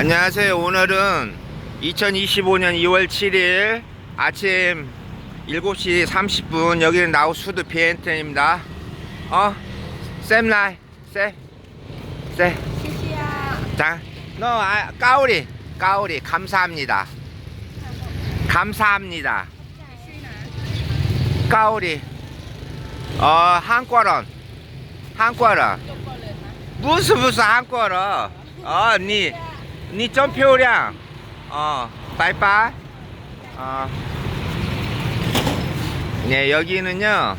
안녕하세요. 오늘은 2025년 2월 7일 아침 7시 30분 여기는 나우수드 비엔텐입니다. 어? 쌤라이 쌤쌤. 자너 아, 까오리 까오리 감사합니다. 감사합니다. 까오리. 어 한꺼런 한꺼런 무슨 무슨 한꺼런 어니. 니좀 표량. 어 빠이빠이. 어 네 여기는요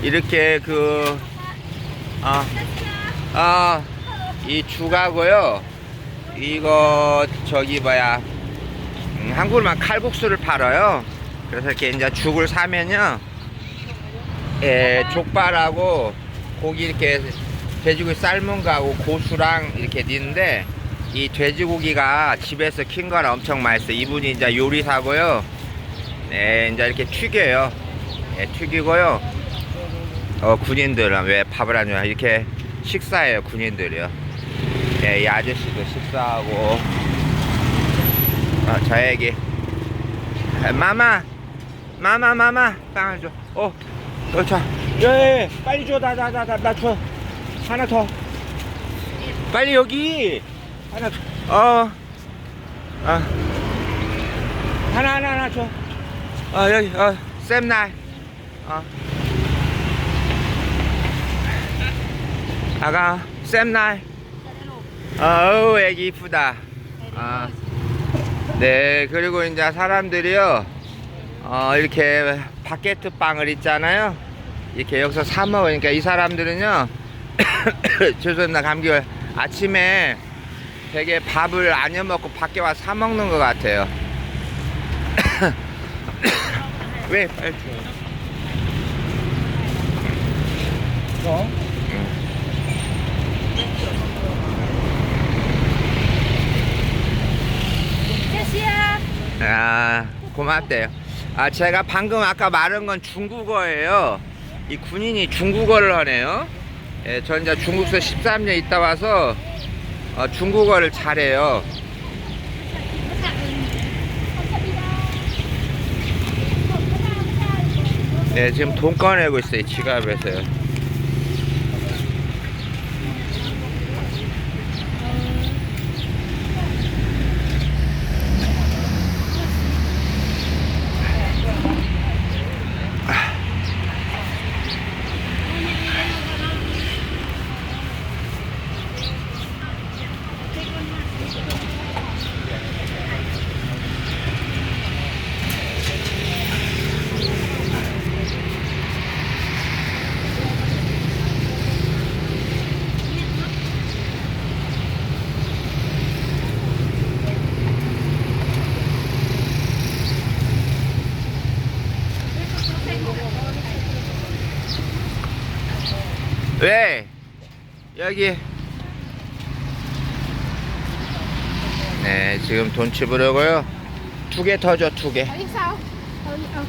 이렇게 그, 그어어이 죽하고요. 이거 저기 뭐야 음, 한국만 칼국수를 팔아요. 그래서 이렇게 이제 죽을 사면요 예, 족발하고 고기 이렇게 돼지고기 삶은 거하고 고수랑 이렇게 넣는데 이 돼지고기가 집에서 킨 거라 엄청 맛있어요. 이분이 이제 요리사고요. 네, 이제 이렇게 튀겨요. 네, 튀기고요. 어, 군인들은 왜 밥을 안 줘요? 이렇게 식사해요, 군인들이요. 네, 이 아저씨도 식사하고. 어, 저에게. 아, 마마! 마마, 마마! 빵을 줘. 어, 어, 자. 예, 예, 빨리 줘. 나, 나, 나, 나, 나 줘. 하나 더. 빨리 여기. 하나 더. 어. 아. 하나, 하나, 하나 줘. 어, 여기, 어, 쌤날. 어. 아가, 쌤날. 어우, 애기 이쁘다. 아. 네, 그리고 이제 사람들이요. 어, 이렇게 바게트 빵을 있잖아요. 이렇게 여기서 사 먹으니까 이 사람들은요. 죄송합니다. 감기 걸 아침에 되게 밥을 안 해먹고 밖에 와 사 먹는 것 같아요. 왜? 빨리 어? 아 고맙대요. 아 제가 방금 아까 말한 건 중국어예요. 이 군인이 중국어를 하네요. 예, 전 이제 중국서 13년 있다 와서 어, 중국어를 잘해요. 네, 지금 돈 꺼내고 있어요, 지갑에서요. 왜? 여기. 네, 지금 돈 치부려고요. 두 개 터져, 두 개.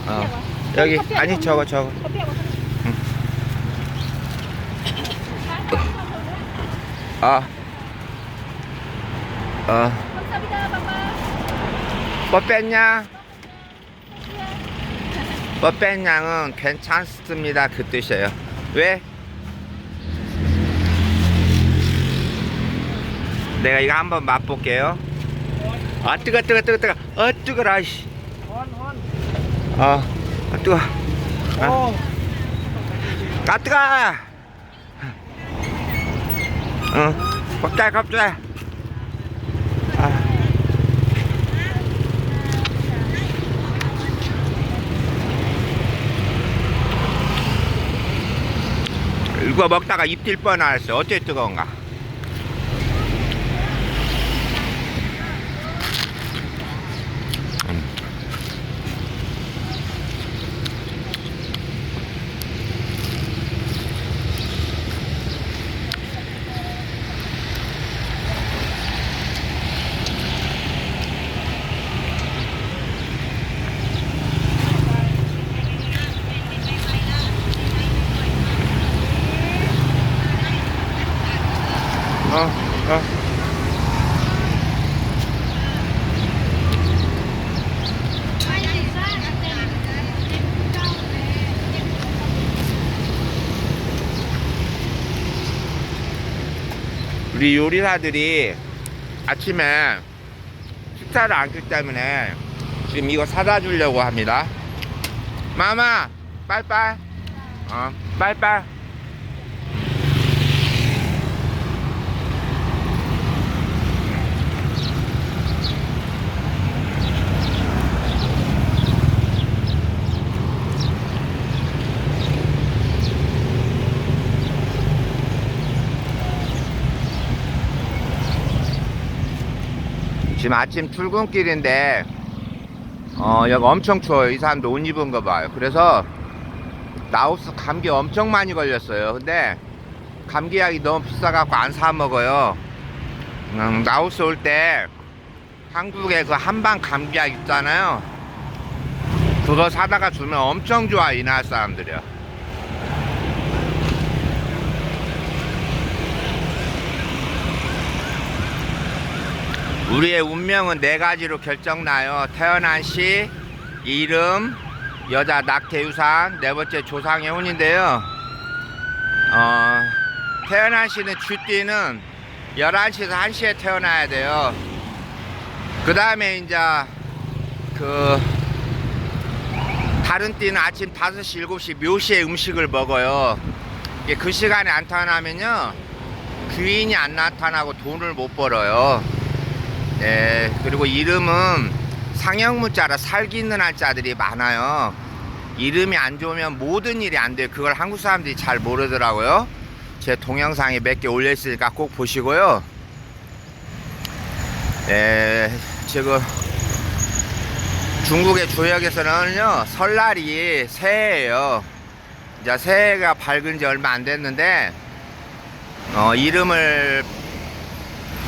어. 여기, 아니, 저거, 저거. 응. 아. 아. 어. 뭐 뺐냐? 뭐 뺐냐는 괜찮습니다. 그 뜻이에요. 왜? 내가 이거 한번 맛볼게요. 아, 뜨거, 뜨거, 뜨거, 뜨거. 어, 뜨거라, 씨. 어, 아, 뜨거. 아, 아 뜨거. 응, 껍질, 껍질. 아. 이거 먹다가 입 뛸 뻔했어. 어째 뜨거운가? 우리 요리사들이 아침에 식사를 안 했기 때문에 지금 이거 사다 주려고 합니다. 마마, 빠이빠이. 어, 빠이 지금 아침 출근길인데 어 여기 엄청 추워요. 이 사람도 옷 입은 거 봐요. 그래서 라오스 감기 엄청 많이 걸렸어요. 근데 감기약이 너무 비싸갖고 안 사 먹어요. 음, 라오스 올 때 한국에 그 한방 감기약 있잖아요. 그거 사다가 주면 엄청 좋아 이 나라 사람들이요 우리의 운명은 네 가지로 결정나요. 태어난 시, 이름, 여자 낙태유산, 네 번째 조상의 혼인데요. 어, 태어난 시는 쥐띠는 11시에서 1시에 태어나야 돼요. 그 다음에 이제 그 다른 띠는 아침 5시, 7시, 묘시에 음식을 먹어요. 그 시간에 안 태어나면요. 귀인이 안 나타나고 돈을 못 벌어요. 네, 그리고 이름은 상형 문자라 살기 있는 한자들이 많아요. 이름이 안 좋으면 모든 일이 안 돼요. 그걸 한국 사람들이 잘 모르더라고요. 제 동영상에 몇 개 올려있으니까 꼭 보시고요. 네, 지금 중국의 조역에서는요, 설날이 새해예요. 이제 새해가 밝은 지 얼마 안 됐는데, 어, 이름을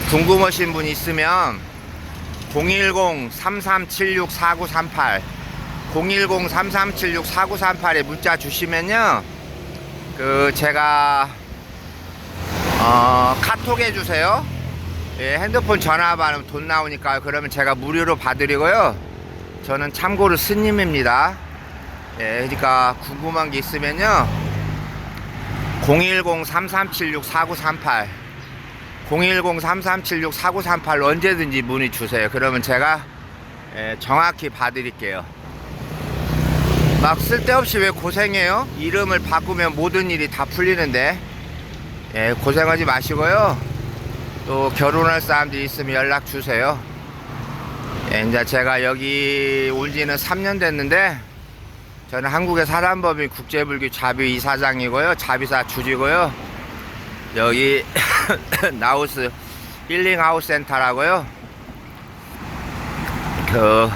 궁금하신 분 있으면 010-3376-4938 010-3376-4938에 문자 주시면요 그 제가 어 카톡 해주세요. 예, 핸드폰 전화 받으면 돈 나오니까 그러면 제가 무료로 봐드리고요. 저는 참고로 스님입니다. 예, 그러니까 궁금한 게 있으면요 010-3376-4938 010-3376-4938로 언제든지 문의 주세요. 그러면 제가 예, 정확히 봐드릴게요. 막 쓸데없이 왜 고생해요? 이름을 바꾸면 모든 일이 다 풀리는데 예, 고생하지 마시고요. 또 결혼할 사람들이 있으면 연락 주세요. 예, 이제 제가 여기 온 지는 3년 됐는데 저는 한국의 사람법인 국제불교 자비 이사장이고요. 자비사 주지고요. 여기 나우스 힐링하우스 센터라고요. 그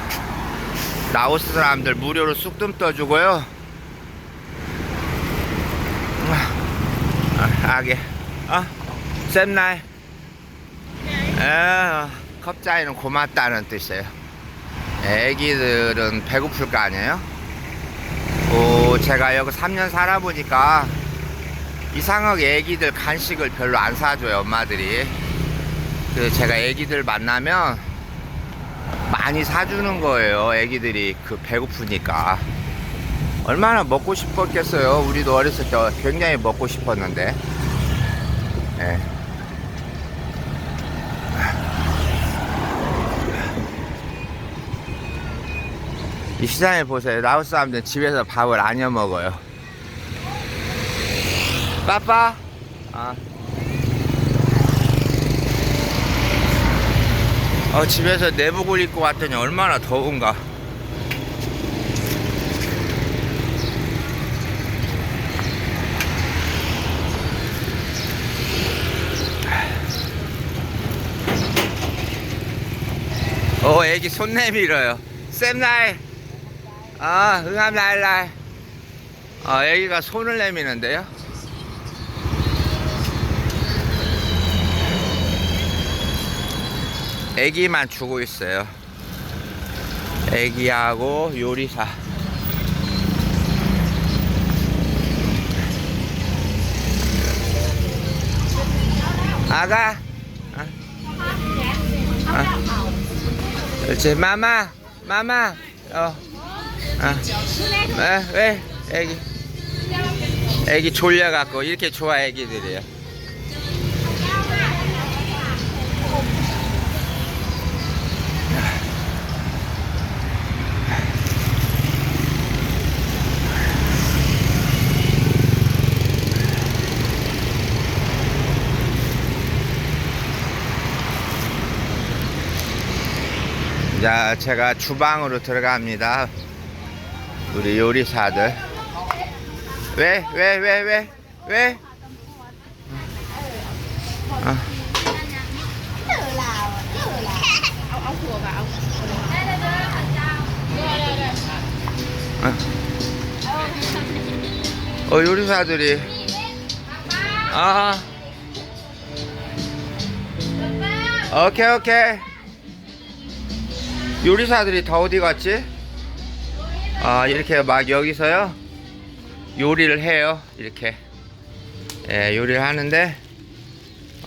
라오스 사람들 무료로 쑥뜸 떠주고요. 아, 아게, 어, 쌤날, 에, 컵자이는 고맙다는 뜻이에요. 애기들은 배고플 거 아니에요? 오, 제가 여기 3년 살아보니까 이상하게 애기들 간식을 별로 안 사줘요 엄마들이. 그 제가 애기들 만나면 많이 사주는 거예요 애기들이. 그 배고프니까. 얼마나 먹고 싶었겠어요. 우리도 어렸을 때 굉장히 먹고 싶었는데. 예. 이 시장에 보세요. 라오스 사람들은 집에서 밥을 안 해 먹어요 빠빠. 아. 어, 집에서 내복을 입고 왔더니 얼마나 더운가. 어, 애기 손 내밀어요. 쌤날. 아, 응암날날. 어, 애기가 손을 내미는데요. 애기만 주고 있어요. 애기하고 요리사. 아가. 아. 아. 그렇지. 마마. 마마. 어. 아. 아, 왜? 애기. 애기 졸려갖고 이렇게 좋아 애기들이에요. 자, 제가 주방으로 들어갑니다. 우리 요리사들. 왜, 왜, 왜, 왜, 왜? 아, 아. 어, 요리사들이. 아. 오케이, 오케이. 요리사들이 다 어디 갔지? 아, 이렇게 막 여기서요. 요리를 해요. 이렇게. 예, 요리를 하는데,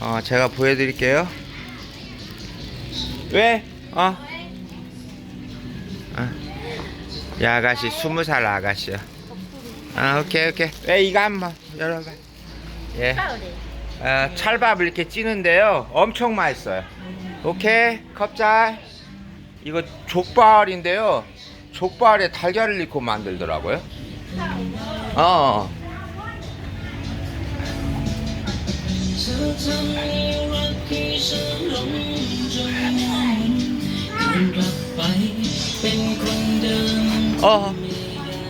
어, 제가 보여드릴게요. 왜? 어? 어. 이 아가씨, 스무 살 아가씨야. 아, 오케이, 오케이. 왜 이거 한번 열어봐. 예. 어, 찰밥을 이렇게 찌는데요. 엄청 맛있어요. 오케이, 컵잘. 이거 족발인데요. 족발에 달걀을 넣고 만들더라고요. 어. 어.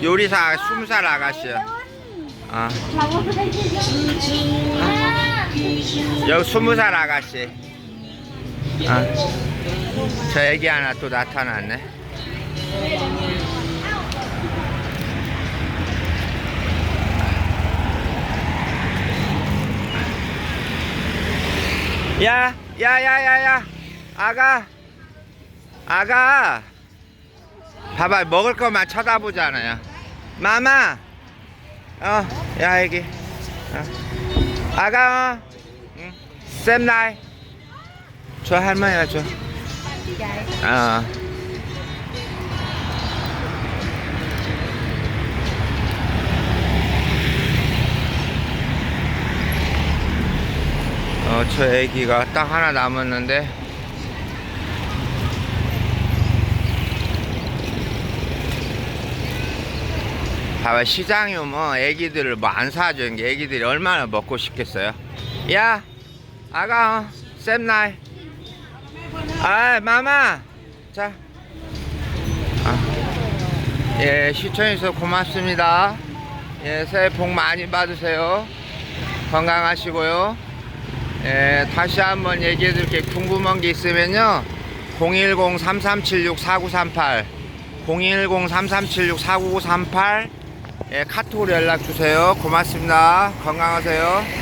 요리사 스무 살 아가씨야. 아, 여기 스무 살 아가씨. 아, 저 애기 하나 또 나타났네. 야, 야, 야, 야, 야, 아가, 아가, 봐봐, 먹을 것만 쳐다보잖아요. 마마, 어, 야, 애기, 어. 아가, 어, 응. 쌤 나이, 저 할머니가 줘. 어. 어, 저 애기가 딱 하나 남았는데. 봐봐, 시장이 뭐 애기들을 뭐 안 사주는 게 애기들이 얼마나 먹고 싶겠어요. 야, 아가, 어, 쌤 나이. 아, 마마. 자. 아. 예, 시청해주셔서 고맙습니다. 예, 새해 복 많이 받으세요. 건강하시고요. 예, 다시 한번 얘기해 드릴게 궁금한 게 있으면요. 010-3376-4938 010-3376-4938 예, 카톡으로 연락 주세요. 고맙습니다. 건강하세요.